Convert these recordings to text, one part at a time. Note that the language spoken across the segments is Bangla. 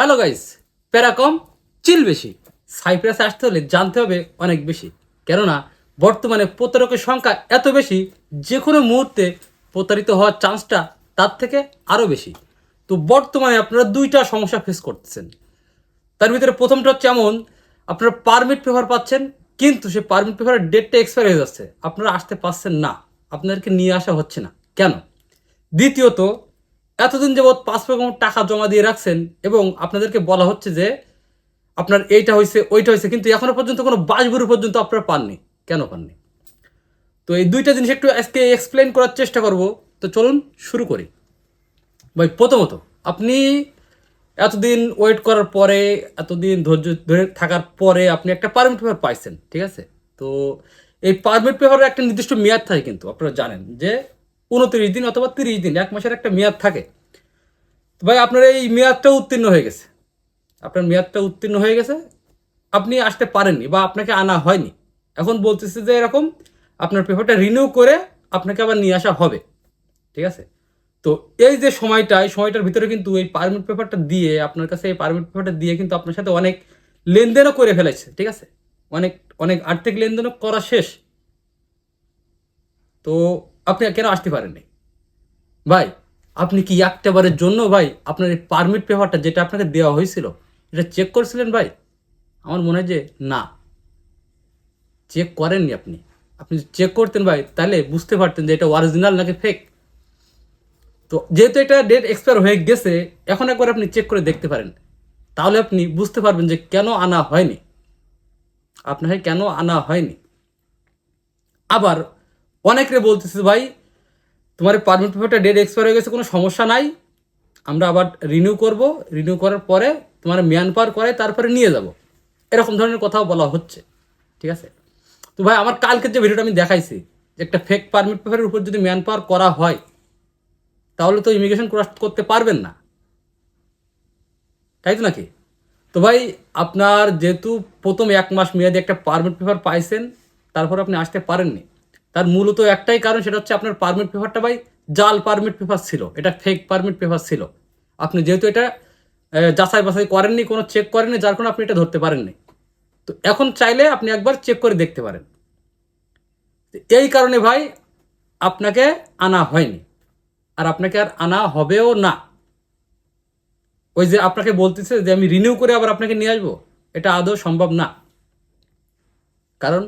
হ্যালো গাইস প্যারা কম চিল বেশি। সাইপ্রাসে আসতে হলে জানতে হবে অনেক বেশি। কেননা, বর্তমানে প্রতারকের সংখ্যা এত বেশি যে কোনো মুহূর্তে প্রতারিত হওয়ার চান্সটা তার থেকে আরও বেশি। তো বর্তমানে আপনারা দুইটা সমস্যা ফেস করতেছেন। তার ভিতরে প্রথমটা হচ্ছে এমন, আপনারা পারমিট পেপার পাচ্ছেন, কিন্তু সে পারমিট পেপারের ডেটটা এক্সপায়ার হয়ে যাচ্ছে। আপনারা আসতে পারছেন না। আপনাদেরকে নিয়ে আসা হচ্ছে না। কেন? দ্বিতীয়ত এতদিন যাবৎ পাসপোর্ট এবং টাকা জমা দিয়ে রাখছেন এবং আপনাদেরকে বলা হচ্ছে যে আপনার এইটা হয়েছে ওইটা হয়েছে কিন্তু এখনও পর্যন্ত কোনো বাসগুরু পর্যন্ত আপনারা পাননি। কেন পাননি? তো এই দুইটা জিনিস একটু আজকে এক্সপ্লেন করার চেষ্টা করব। তো চলুন শুরু করি। ভাই, প্রথমত, আপনি এতদিন ওয়েট করার পরে, এতদিন ধৈর্য ধরে থাকার পরে আপনি একটা পারমিট পেপার পাইছেন, ঠিক আছে? তো এই পারমিট পেপারের একটা নির্দিষ্ট মেয়াদ থাকে কিন্তু, আপনারা জানেন যে উনত্রিশ দিন অথবা তিরিশ দিন, এক মাসের একটা মেয়াদ থাকে। তো ভাই, আপনার এই মেয়াদটা উত্তীর্ণ হয়ে গেছে। আপনার মেয়াদটা উত্তীর্ণ হয়ে গেছে। আপনি আসতে পারেননি বা আপনাকে আনা হয়নি। এখন বলতেছে যে এরকম আপনার পেপারটা রিনিউ করে আপনাকে আবার নিয়ে আসা হবে। ঠিক আছে? তো এই যে সময়টা, এই সময়টার ভিতরে কিন্তু এই পারমিট পেপারটা দিয়ে, আপনার কাছে এই পারমিট পেপারটা দিয়ে কিন্তু আপনার সাথে অনেক লেনদেনও করে ফেলেছে ঠিক আছে? অনেক অনেক আর্থিক লেনদেনও করা শেষ। তো আপনি কেন আসতে পারেননি? ভাই আপনি কি একটাবারের জন্য ভাই আপনার এই পারমিট পেপারটা যেটা আপনাকে দেওয়া হয়েছিল, এটা চেক করেছিলেন ভাই? আমার মনে হয় যে না। চেক করেননি আপনি। আপনি চেক করতেন ভাই, তাহলে বুঝতে পারতেন যে এটা অরিজিনাল নাকি ফেক তো যেহেতু এটা ডেট এক্সপায়ার হয়ে গেছে, এখন একবার আপনি চেক করে দেখতে পারেন। তাহলে আপনি বুঝতে পারবেন যে কেন আনা হয়নি। আপনাকে কেন আনা হয়নি। আবার অনেকে বলতেছে ভাই তোমার পারমিট পেপারটা ডেট এক্সপায়ার হয়ে গেছে, কোনো সমস্যা নাই। আমরা আবার রিনিউ করব। রিনিউ করার পরে তোমার ম্যান পাওয়ার করে তারপরে নিয়ে যাব। এরকম ধরনের কথাও বলা হচ্ছে। ঠিক আছে? তো ভাই, আমার কালকের যে ভিডিওটা আমি দেখাইছি একটা ফেক পারমিট পেপারের উপর যদি ম্যান পাওয়ার করা হয়, তাহলে তো ইমিগ্রেশন ক্রস করতে পারবেন না। তাই তো নাকি? তো ভাই, আপনার যেহেতু প্রথম এক মাস মেয়াদে একটা পারমিট পেপার পাইছেন, তারপর আপনি আসতে পারেননি। তার মূলত একটাই কারণ, সেটা হচ্ছে আপনার পারমিট পেপারটা ভাই জাল পারমিট পেপার ছিল, এটা ফেক পারমিট পেপার ছিল। আপনি যেহেতু এটা যাচাই বাছাই করেননি, কোনো চেক করেননি, যার কারণে আপনি এটা ধরতে পারেননি। তো এখন চাইলে আপনি একবার চেক করে দেখতে পারেন। এই কারণে ভাই আপনাকে আনা হয়নি। আর আপনাকে আর আনা হবেও না। ওই যে আপনাকে বলতেছে যে আমি রিনিউ করে আবার আপনাকে নিয়ে আসব, এটা আদৌ সম্ভব না। কারণ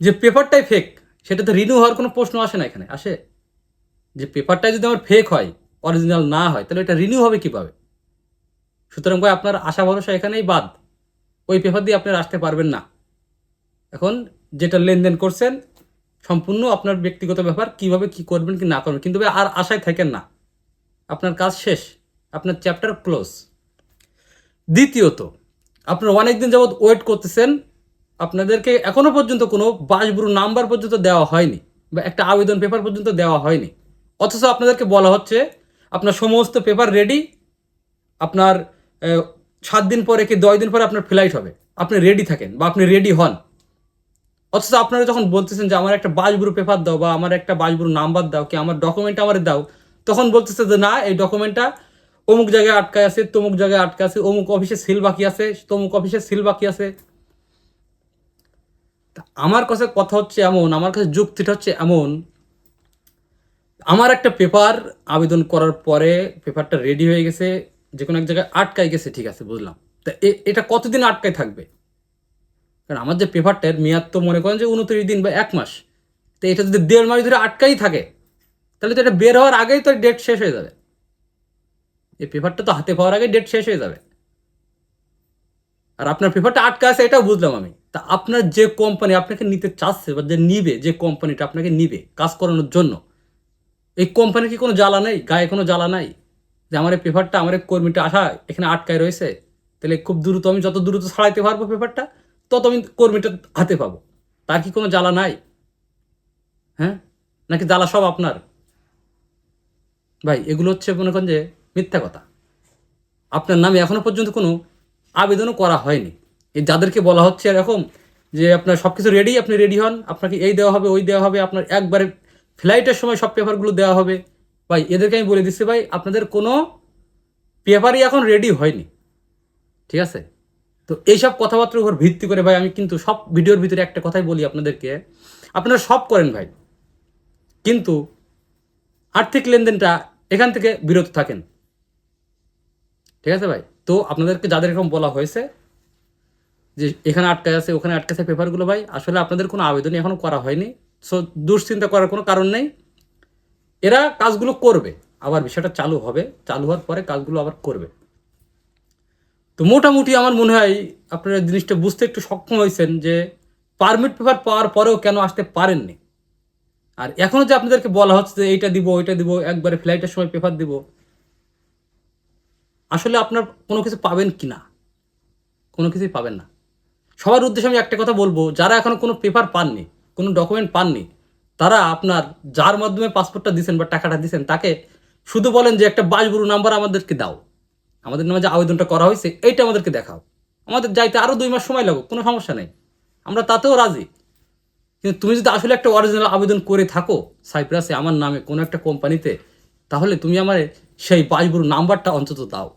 যে পেপারটাই ফেক সেটা তো রিনিউ হওয়ার কোনো প্রশ্ন আসে না এখানে, আসে? যে পেপারটাই যদি আমার ফেক হয় অরিজিনাল না হয়, তাহলে এটা রিনিউ হবে কীভাবে? সুতরাং ভাই, আপনার আশা ভরসা এখানেই বাদ। ওই পেপার দিয়ে আপনার আসতে পারবেন না। এখন যেটা লেনদেন করছেন, সম্পূর্ণ আপনার ব্যক্তিগত ব্যাপার, কীভাবে কি করবেন, কি না করবেন। কিন্তু ভাই, আর আশায় থাকেন না। আপনার কাজ শেষ, আপনার চ্যাপ্টার ক্লোজ দ্বিতীয়ত, আপনারা অনেকদিন যাবৎ ওয়েট করতেছেন আপনাদেরকে এখনও পর্যন্ত কোনো বাসবুরু নাম্বার পর্যন্ত দেওয়া হয়নি বা একটা আবেদন পেপার পর্যন্ত দেওয়া হয়নি। অথচ আপনাদেরকে বলা হচ্ছে, আপনার সমস্ত পেপার রেডি আপনার সাত দিন পরে কি দশ দিন পরে আপনার ফ্লাইট হবে। আপনি রেডি থাকেন বা আপনি রেডি হন। অথচ আপনারা যখন বলতেছেন যে, আমার একটা বাসবুরু পেপার দাও বা আমার একটা বাসবুরু নাম্বার দাও, কি আমার ডকুমেন্ট আমার দাও? তখন বলতেছে যে, না, এই ডকুমেন্টটা অমুক জায়গায় আটকায় আছে, তমুক জায়গায় আটকে আছে, অমুক অফিসে সিল বাকি আছে, তমুক অফিসে সিল বাকি আছে। আমার কাছে কথা হচ্ছে এমন, আমার কাছে যুক্তিটা হচ্ছে এমন, আমার একটা পেপার আবেদন করার পরে পেপারটা রেডি হয়ে গেছে যে কোনো এক জায়গায় আটকাই গেছে, ঠিক আছে, বুঝলাম। তা এটা কতদিন আটকায় থাকবে? কারণ আমার যে পেপারটার মেয়াদ তো মনে করেন যে উনত্রিশ দিন বা এক মাস, তো এটা যদি দেড় মাস ধরে আটকাই থাকে, তাহলে তো এটা বের হওয়ার আগেই তো ডেট শেষ হয়ে যাবে। এই পেপারটা তো হাতে পাওয়ার আগে ডেট শেষ হয়ে যাবে। আর আপনার পেপারটা আটকা আছে, এটাও বুঝলাম আমি। তা আপনার যে কোম্পানি আপনাকে নিতে চাচ্ছে বা যে নিবে, যে কোম্পানিটা আপনাকে নিবে কাজ করানোর জন্য, এই কোম্পানির কি কোনো জ্বালা নেই? গায়ে কোনো জ্বালা নাই? যে আমার এই পেপারটা আমার এই কর্মীটা আসা, এখানে আটকায় রয়েছে, তাহলে খুব দ্রুত আমি যত দ্রুত ছাড়াইতে পারব পেপারটা তত আমি কর্মীটা হাতে পাবো। তার কি কোনো জ্বালা নাই? হ্যাঁ? নাকি জ্বালা সব আপনার? ভাই, এগুলো হচ্ছে মনে করেন যে মিথ্যা কথা। আপনার নামে এখনও পর্যন্ত কোনো আবেদনও করা হয়নি। যাদেরকে বলা হচ্ছে এরকম যে আপনার সব কিছু রেডি আপনি রেডি হন, আপনাকে এই দেওয়া হবে, ওই দেওয়া হবে, আপনার একবারে ফ্লাইটের সময় সব পেপারগুলো দেওয়া হবে। ভাই, এদেরকে আমি বলে দিচ্ছি ভাই, আপনাদের কোনো পেপারই এখন রেডি হয়নি। ঠিক আছে? তো এইসব কথাবার্তার উপর ভিত্তি করে ভাই, আমি কিন্তু সব ভিডিওর ভিতরে একটা কথাই বলি আপনাদেরকে। আপনারা সব করেন ভাই। কিন্তু আর্থিক লেনদেনটা এখান থেকে বিরত থাকেন। ঠিক আছে ভাই? তো আপনাদেরকে যাদের এরকম বলা হয়েছে যে এখানে আটকে আছে, ওখানে আটকে আছে পেপারগুলো ভাই, আসলে আপনাদের কোনো আবেদনই এখনও করা হয়নি। সো দুশ্চিন্তা করার কোনো কারণ নেই। এরা কাজগুলো করবে, আবার বিষয়টা চালু হবে। চালু হওয়ার পরে কাজগুলো আবার করবে। তো মোটামুটি আমার মনে হয় আপনারা জিনিসটা বুঝতে একটু সক্ষম হয়েছেন যে পারমিট পেপার পাওয়ার পরেও কেন আসতে পারেননি। আর এখনও যে আপনাদেরকে বলা হচ্ছে যে এইটা দিব, ওইটা দিব, একবারে ফ্লাইটের সময় পেপার দিব আসলে আপনার কোনো কিছু পাবেন কি না? কোনো কিছুই পাবেন না। সবার উদ্দেশ্যে আমি একটা কথা বলব, যারা এখনও কোনো পেপার পাননি, কোনো ডকুমেন্ট পাননি, তারা আপনার যার মাধ্যমে পাসপোর্টটা দিচ্ছেন বা টাকাটা দিচ্ছেন তাকে শুধু বলেন যে একটা বাসবুরু নাম্বার আমাদেরকে দাও। আমাদের নামে যে আবেদনটা করা হয়েছে, এইটা আমাদেরকে দেখাও। আমাদের যাইতে আরও দুই মাস সময় লাগুক কোনো সমস্যা নেই। আমরা তাতেও রাজি। কিন্তু তুমি যদি আসলে একটা অরিজিনাল আবেদন করে থাকো সাইপ্রাসে, আমার নামে কোনো একটা কোম্পানিতে তাহলে তুমি আমার সেই বাসবুরু নাম্বারটা অন্তত দাও।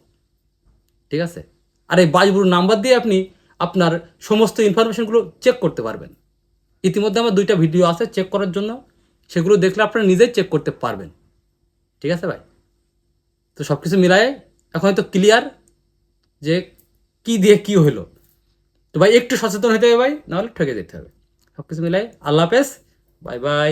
ঠিক আছে? আর এই বাসবুরু নাম্বার দিয়ে আপনি আপনার সমস্ত ইনফরমেশনগুলো চেক করতে পারবেন। ইতিমধ্যে আমার দুইটা ভিডিও আছে চেক করার জন্য। সেগুলো দেখলে আপনারা নিজেই চেক করতে পারবেন। ঠিক আছে ভাই? তো সব কিছু মিলায়ে এখন হয়তো ক্লিয়ার যে কি দিয়ে কি হলো। তো ভাই একটু সচেতন হতে হবে ভাই, নাহলে ঠকে যেতে হবে। সব কিছু মিলাই আল্লাহ হাফেজ। Bye bye.